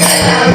I'm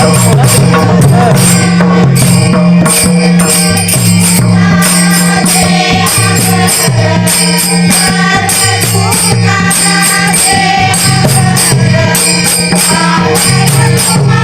Oh, my God.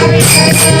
Thank